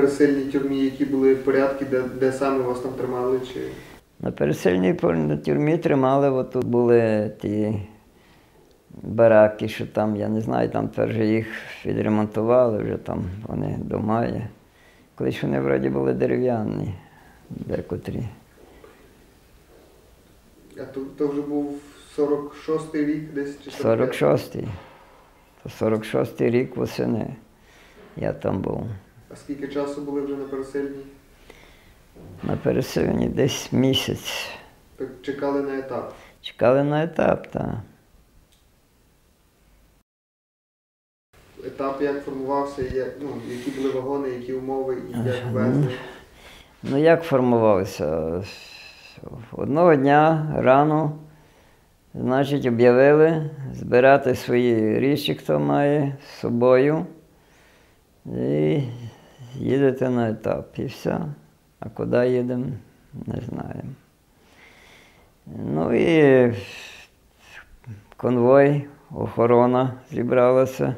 пересильній тюрмі, які були порядки, де, де саме вас там тримали? Чи... На пересильній тюрмі тримали, от тут були ті бараки, що там, я не знаю, там тепер вже їх відремонтували, вже там вони дома є. Колись вони вроді були дерев'яні, декотрі. А то, то вже був 46-й рік десь чи 46-й. 46-й рік восени я там був. А скільки часу були вже на пересильній? На переселенні десь місяць. Так чекали на етап. Чекали на етап, так. Етап як формувався, як, ну, які були вагони, які умови і як везли. Ну як формувався? Одного дня рано, значить, об'явили збирати свої річі, хто має з собою. І їдете на етап. І все. А куди їдемо, не знаємо. Ну і конвой, охорона зібралася.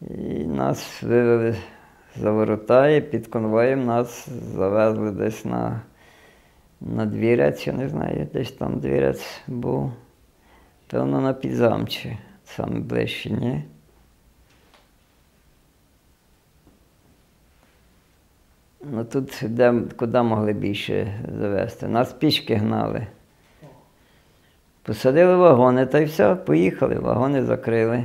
І нас вивели за ворота і під конвоєм нас завезли десь на, на двірець, я не знаю, десь там двірець був. Певно, на підзамчі, саме ближче, ні. Ну тут де, куди могли більше завести? Нас пішки гнали. Посадили вагони та й все, поїхали, вагони закрили.